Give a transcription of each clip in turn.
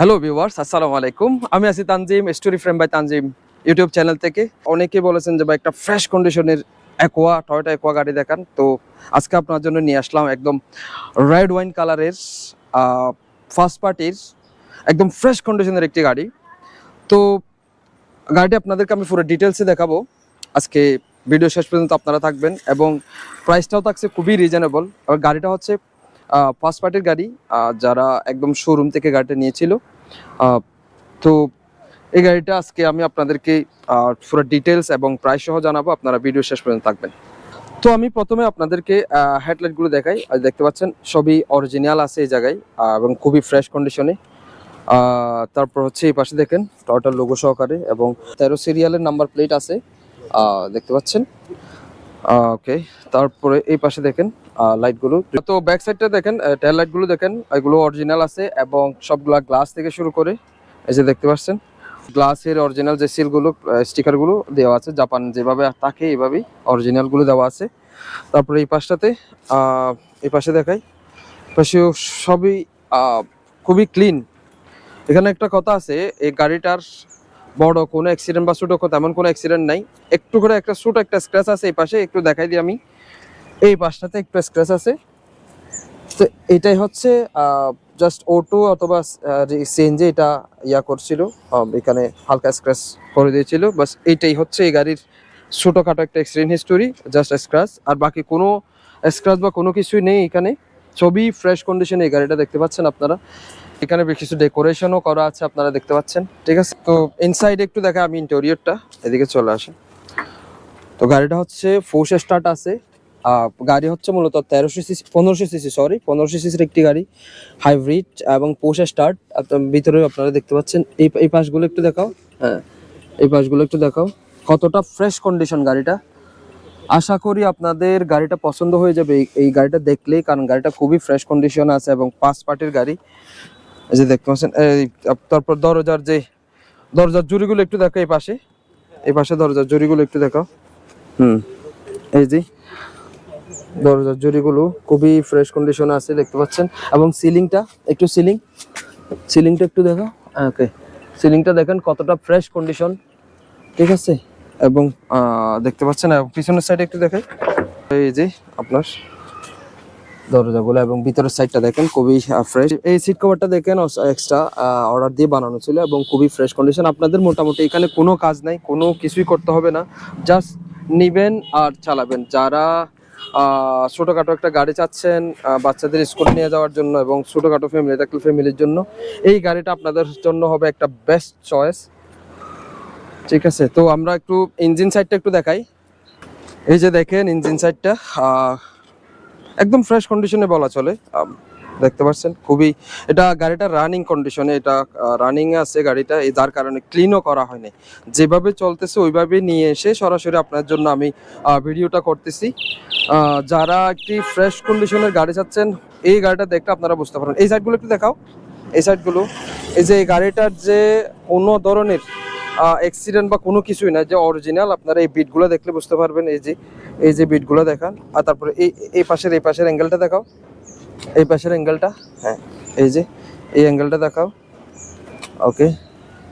Hello viewers আসসালামু আলাইকুম। আমি আছি Tanzim story frame by Tanzim YouTube channel থেকে। অনেকে বলেছেন যে ভাই, একটা ফ্রেশ কন্ডিশনের অ্যাকোয়া টয়টা অ্যাকোয়া গাড়ি দেখান। তো আজকে আপনার জন্য নিয়ে আসলাম একদম রেড ওয়াইন কালারের ফার্স্ট পার্টির একদম ফ্রেশ কন্ডিশনের একটি গাড়ি। তো গাড়িটি আপনাদেরকে আমি পুরো ডিটেলসে দেখাবো। আজকে ভিডিও শেষ পর্যন্ত আপনারা থাকবেন এবং প্রাইসটাও থাকছে খুবই রিজনেবল আর গাড়িটা হচ্ছে ফার্স্ট পার্টির গাড়ি যারা একদম শোরুম থেকে গাড়িটা নিয়েছিল। তো এই গাড়িটা আজকে আমি আপনাদেরকে পুরো ডিটেলস এবং প্রাইস সহ জানাব। আপনারা ভিডিও শেষ পর্যন্ত থাকবেন। তো আমি প্রথমে আপনাদেরকে হেডলাইটগুলো দেখাই। দেখতে পাচ্ছেন, সবই অরিজিনাল আছে এই জায়গায় এবং খুবই ফ্রেশ কন্ডিশনে তারপর হচ্ছে এই পাশে দেখেন টয়টার লোগো সহকারে এবং তেরো সিরিয়ালের নাম্বার প্লেট আছে। দেখতে পাচ্ছেন। ওকে তারপরে এই পাশে দেখেন লাইটগুলো তো ব্যাক সাইডটা দেখেন টেল লাইটগুলো দেখেন, এগুলো অরিজিনাল আছে এবং সবগুলা গ্লাস থেকে শুরু করে, এই যে দেখতে পাচ্ছেন গ্লাসের অরিজিনাল যে সিলগুলো স্টিকারগুলো দেওয়া আছে জাপান যেভাবে থাকে এইভাবেই অরিজিনালগুলো দেওয়া আছে। তারপরে এই পাশটাতে এই পাশে দেখাই পাশেও সবই খুবই ক্লিন এখানে একটা কথা আছে, এই গাড়িটার বড়, কোনো অ্যাক্সিডেন্ট বা ছোটো তেমন কোনো অ্যাক্সিডেন্ট নাই। একটু করে একটা ছোট একটা স্ক্র্যাচ আছে এই পাশে, একটু দেখাই দিই আমি। এই পাশটাতে একটু স্ক্র্যাচ আছে। তো এটাই হচ্ছে জাস্ট অটো অথবা সিএনজি এটা ইয়া করছিল এখানে হালকা স্ক্র্যাচ করে দিয়েছিল। বাস এইটাই হচ্ছে এই গাড়ির ছোটোখাটো একটা অ্যাক্সিডেন্ট হিস্টোরি জাস্ট স্ক্র্যাচ আর বাকি কোনো স্ক্র্যাচ বা কোনো কিছুই নেই এখানে। ছবি ফ্রেশ কন্ডিশনে এই গাড়িটা দেখতে পাচ্ছেন আপনারা। এখানে কিছু ডেকোরেশনও করা আছে, আপনারা দেখতে পাচ্ছেন, ঠিক আছে? তো ইনসাইড একটু দেখা আমি ইন্টেরিয়রটা এদিকে চলে আসি তো গাড়িটা হচ্ছে ফোর্স স্টার্ট আছে। গাড়ি হচ্ছে মূলত তেরোশো সিসি পনেরোশো সিসি সরি পনেরোশো সিসির একটি গাড়ি হাইব্রিড এবং পোষ স্টার্ট ভিতরে আপনারা দেখতে পাচ্ছেন, এই এই পাশগুলো একটু দেখাও। হ্যাঁ এই পাশগুলো একটু দেখাও। কতটা ফ্রেশ কন্ডিশন গাড়িটা। আশা করি আপনাদের গাড়িটা পছন্দ হয়ে যাবে। এই গাড়িটা দেখলেই, কারণ গাড়িটা খুবই ফ্রেশ কন্ডিশন আছে এবং পাঁচ পার্টির গাড়ি। এই যে দেখতে পাচ্ছেন, এই তারপর দরজার যে, দরজার জুড়িগুলো একটু দেখো এই পাশে। এই পাশে দরজার জুড়িগুলো একটু দেখো। হুম, এই যে দরজার জুড়িগুলো খুবই ফ্রেশ কন্ডিশনে আছে, দেখতে পাচ্ছেন। এবং সিলিংটা একটু সিলিং সিলিংটা একটু দেখো। ওকে সিলিংটা দেখেন কতটা ফ্রেশ কন্ডিশন ঠিক আছে? এবং দেখতে পাচ্ছেন পিছনের সাইডে একটু দেখেন। এই যে আপনার দরজাগুলো এবং ভিতরের সাইডটা দেখেন খুবই ফ্রেশ এই সিট কভারটা দেখেন এক্সট্রা অর্ডার দিয়ে বানানো ছিল এবং খুবই ফ্রেশ কন্ডিশন আপনাদের মোটামুটি এখানে কোনো কাজ নাই, কোনো কিছুই করতে হবে না। জাস্ট নিবেন আর চালাবেন। যারা ছোটখাটো একটা গাড়ি চাচ্ছেন বাচ্চাদের স্কুল নিয়ে যাওয়ার জন্য এবং ছোটখাটো ফ্যামিলি থাকলে ফ্যামিলির জন্য, এই গাড়িটা আপনাদের জন্য হবে একটা বেস্ট চয়েস ঠিক আছে? তো আমরা একটু ইঞ্জিন সাইডটা একটু দেখাই। এই যে দেখেন ইঞ্জিন সাইডটা একদম ফ্রেশ কন্ডিশনে বলা চলে। দেখতে পাচ্ছেন, খুবই, এটা গাড়িটা রানিং কন্ডিশনে এটা রানিং আছে গাড়িটা যার কারণে ক্লিনও করা হয়নি। যেভাবে চলতেছে ওইভাবে নিয়ে এসে সরাসরি আপনার জন্য আমি ভিডিওটা করতেছি। যারা একটি ফ্রেশ কন্ডিশনের গাড়ি চাচ্ছেন, এই গাড়িটা দেখলে আপনারা বুঝতে পারেন এই সাইডগুলো একটু দেখাও। এই সাইডগুলো এই যে এই গাড়িটার যে কোনো ধরনের অ্যাক্সিডেন্ট বা কোনো কিছুই না, যে অরিজিনাল আপনারা এই বিটগুলো দেখলে বুঝতে পারবেন, এই যে এই যে বিটগুলো দেখান, আর তারপরে এই এই পাশের এই পাশের অ্যাঙ্গেলটা দেখাও। এই পাশের অ্যাঙ্গেলটা হ্যাঁ এই যে, এই অ্যাঙ্গেলটা দেখাও। ওকে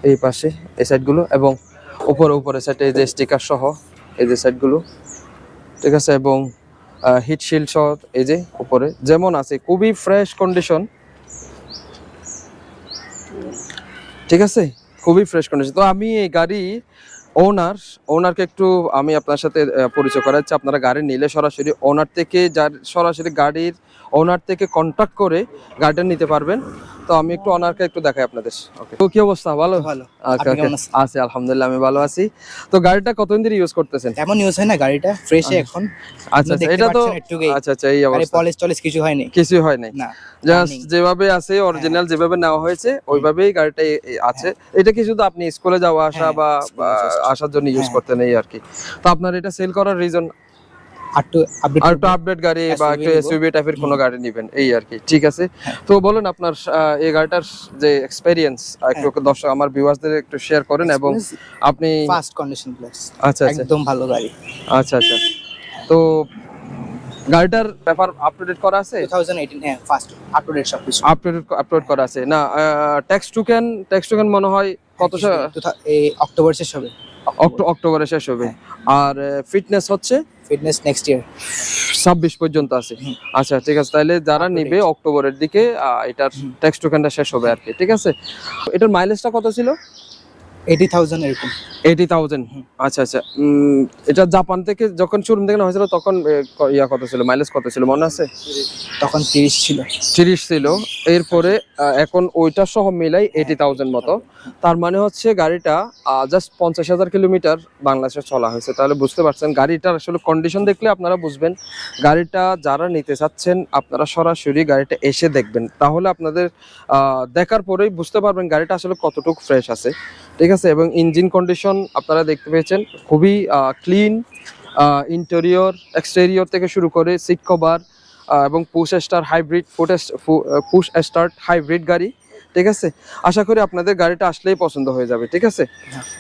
এই পাশে, এই সাইডগুলো এবং উপরে উপরে সাইডে এই যে স্টিকার সহ এই যে সাইডগুলো ঠিক আছে? এবং হিট শিল্ড সহ এই যে উপরে। যেমন আছে, খুবই ফ্রেশ কন্ডিশন ঠিক আছে? খুবই ফ্রেশ কন্ডিশন তো আমি এই গাড়ি ওনার ওনারকে একটু আমি আপনার সাথে পরিচয় করাচ্ছি। আপনারা গাড়ি নিলে সরাসরি ওনার থেকে যার সরাসরি গাড়ির ওনার থেকে কন্ট্যাক্ট করে গাড়িটা নিতে পারবেন। তো আমি একটু ওনারকে একটু দেখাই আপনাদের। ওকে তো কি অবস্থা? ভালো? ভালো। আচ্ছা? আছি আলহামদুলিল্লাহ আমি ভালো আছি। তো গাড়িটা কতদিন ধরে ইউজ করতেছেন? তেমন ইউজ হয় না গাড়িটা ফ্রেশে এখন। আচ্ছা আচ্ছা এটা তো আচ্ছা আচ্ছা এই অবস্থা। পলিশ টলিশ কিছু হয়নি। কিছু হয় নাই না জাস্ট যেভাবে আছে অরিজিনাল যেভাবে নেওয়া হয়েছে ওইভাবেই গাড়িটা আছে। এটা কি শুধু আপনি স্কুলে যাওয়া আসা হ্যাঁ, বা আসার জন্য ইউজ হ্যাঁ। করতেন এই আর কি। তো আপনার এটা সেল করার রিজন আর একটু আপডেট আপডেট গাড়ি বা একটু এসইউভি টাইপের কোনো গাড়ি নেবেন এই আর কি ঠিক আছে? হ্যাঁ। তো বলুন আপনার এই গাড়িটার যে এক্সপেরিয়েন্স একটু হ্যাঁ। দর্শক আমার ভিউয়ার্সদের একটু শেয়ার করেন এবং আপনি ফাস্ট কন্ডিশন প্লাস আচ্ছা আচ্ছা। একদম ভালো গাড়ি। আচ্ছা আচ্ছা। তো গাড়িটার পেপার আপ টু করা আছে? টু থাউজেন্ড এইটিন হ্যাঁ ফার্স্ট আপ টু ডেট সব কিছু আপলোড আপলোড করা আছে না ট্যাক্স টুকেন ট্যাক্স টুকেন মনে হয় কত এই অক্টোবর শেষ হবে। অক্টোবরে শেষ হবে। আর ফিটনেস হচ্ছে? ফিটনেস নেক্সট ইয়ার ছাব্বিশ পর্যন্ত আছে। আচ্ছা ঠিক আছে তাহলে যারা নেবে অক্টোবরের দিকে এটার টেক্সট ট্যাক্স টোকেনটা শেষ হবে আর কি ঠিক আছে? এটার মাইলেজটা কত ছিল? এইটি থাউজেন্ড এরকম। এইটি থাউজেন্ড আচ্ছা আচ্ছা। এটা জাপান থেকে যখন শোরুম থেকে নেওয়া হয়েছিল তখন ইয়া কত ছিল? মাইলেজ কত ছিল? মনে আছে? তখন তিরিশ ছিল। তিরিশ ছিল। এরপরে এখন ওইটা সহ মিলাই এইটি থাউজেন্ড মতো। তার মানে হচ্ছে গাড়িটা জাস্ট পঞ্চাশ হাজার কিলোমিটার বাংলাদেশে চলা হয়েছে। তাহলে বুঝতে পারছেন গাড়িটার আসলে কন্ডিশন দেখলে আপনারা বুঝবেন। গাড়িটা যারা নিতে চাচ্ছেন আপনারা সরাসরি গাড়িটা এসে দেখবেন। তাহলে আপনাদের দেখার পরেই বুঝতে পারবেন গাড়িটা আসলে কতটুকু ফ্রেশ আছে। ঠিক আছে? এবং ইঞ্জিন কন্ডিশন আপনারা দেখতে পেয়েছেন, খুবই ক্লিন ইন্টেরিয়র এক্সটেরিয়র থেকে শুরু করে সিট কভার এবং push star hybrid foot push start hybrid গাড়ি, ঠিক আছে? আশা করি আপনাদের গাড়িটা আসলেই পছন্দ হয়ে যাবে, ঠিক আছে।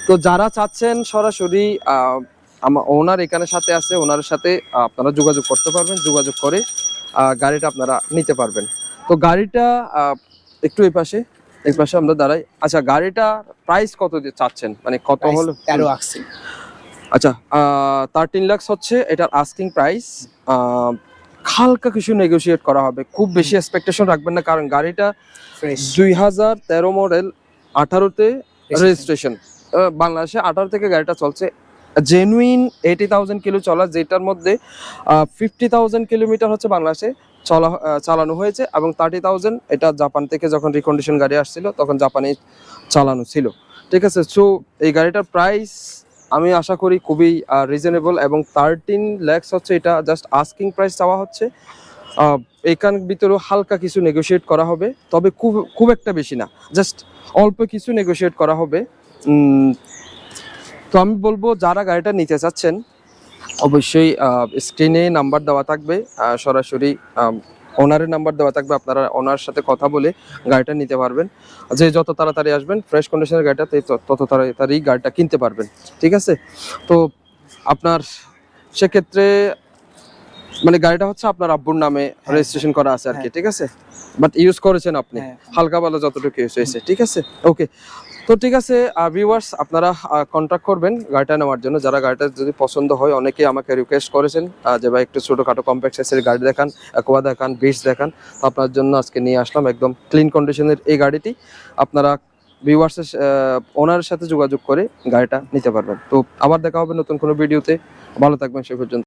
তো যারা চাচ্ছেন সরাসরি আমার ওনার এখানে সাথে আছে, ওনার সাথে আপনারা যোগাযোগ করতে পারবেন, যোগাযোগ করে গাড়িটা আপনারা নিতে পারবেন। তো গাড়িটা একটু এই পাশে এই পাশে আমরা দাঁড়াই। আচ্ছা গাড়িটা প্রাইস কত দিয়ে চাচ্ছেন? মানে কত হলো তেরো আসছে আচ্ছা থার্টিন লাক্স হচ্ছে এটার আস্কিং প্রাইস হালকা কিছু নেগোশিয়েট করা হবে। খুব বেশি এক্সপেকটেশন রাখবেন না কারণ গাড়িটা দুই হাজার তেরো মডেল আঠারোতে রেজিস্ট্রেশন বাংলাদেশে আঠারো থেকে গাড়িটা চলছে। জেনুইন এইটি থাউজেন্ড কিলো চলা যেটার মধ্যে ফিফটি থাউজেন্ড কিলোমিটার হচ্ছে বাংলাদেশে। চলা চালানো হয়েছে এবং থার্টি থাউজেন্ড এটা জাপান থেকে যখন রিকন্ডিশন গাড়ি আসছিল, তখন জাপানে চালানো ছিল। ঠিক আছে সো এই গাড়িটার প্রাইস আমি আশা করি খুবই রিজনেবল এবং থার্টিন ল্যাক্স হচ্ছে এটা জাস্ট আস্কিং প্রাইস চাওয়া হচ্ছে। এখান ভিতরেও হালকা কিছু নেগোশিয়েট করা হবে, তবে খুব খুব একটা বেশি না জাস্ট অল্প কিছু নেগোশিয়েট করা হবে। তো আমি বলব, যারা গাড়িটা নিতে চাচ্ছেন অবশ্যই স্ক্রিনে নাম্বার দেওয়া থাকবে সরাসরি ওনারের নাম্বার দেওয়া থাকবে আপনারা ওনার সাথে কথা বলে গাড়িটা নিতে পারবেন। যে যত তাড়াতাড়ি আসবেন ফ্রেশ কন্ডিশনের গাড়িটা তত- তাড়াতাড়ি গাড়িটা কিনতে পারবেন ঠিক আছে? তো আপনার সেক্ষেত্রে মানে গাড়িটা হচ্ছে আপনার আব্বুর নামে হ্যাঁ, রেজিস্ট্রেশন করা আছে আর কি হ্যাঁ। ঠিক আছে? বাট ইউজ করেছেন আপনি হ্যাঁ। হালকা ভালো যতটুকু ইউজ হয়েছে ঠিক আছে? ওকে তো ঠিক আছে ভিউয়ার্স আপনারা কন্ট্যাক্ট করবেন গাড়িটা নেওয়ার জন্য। যারা গাড়িটা যদি পছন্দ হয়, অনেকেই আমাকে রিকোয়েস্ট করেছেন যে ভাই একটু ছোটোখাটো কম্প্যাক্ট সাইজের গাড়ি দেখান অ্যাকোয়া দেখান বিচ দেখান। তো আপনার জন্য আজকে নিয়ে আসলাম একদম ক্লিন কন্ডিশনের এই গাড়িটি। আপনারা ভিউয়ার্সের ওনার সাথে যোগাযোগ করে গাড়িটা নিতে পারবেন। তো আবার দেখা হবে নতুন কোনো ভিডিওতে ভালো থাকবেন, সে পর্যন্ত।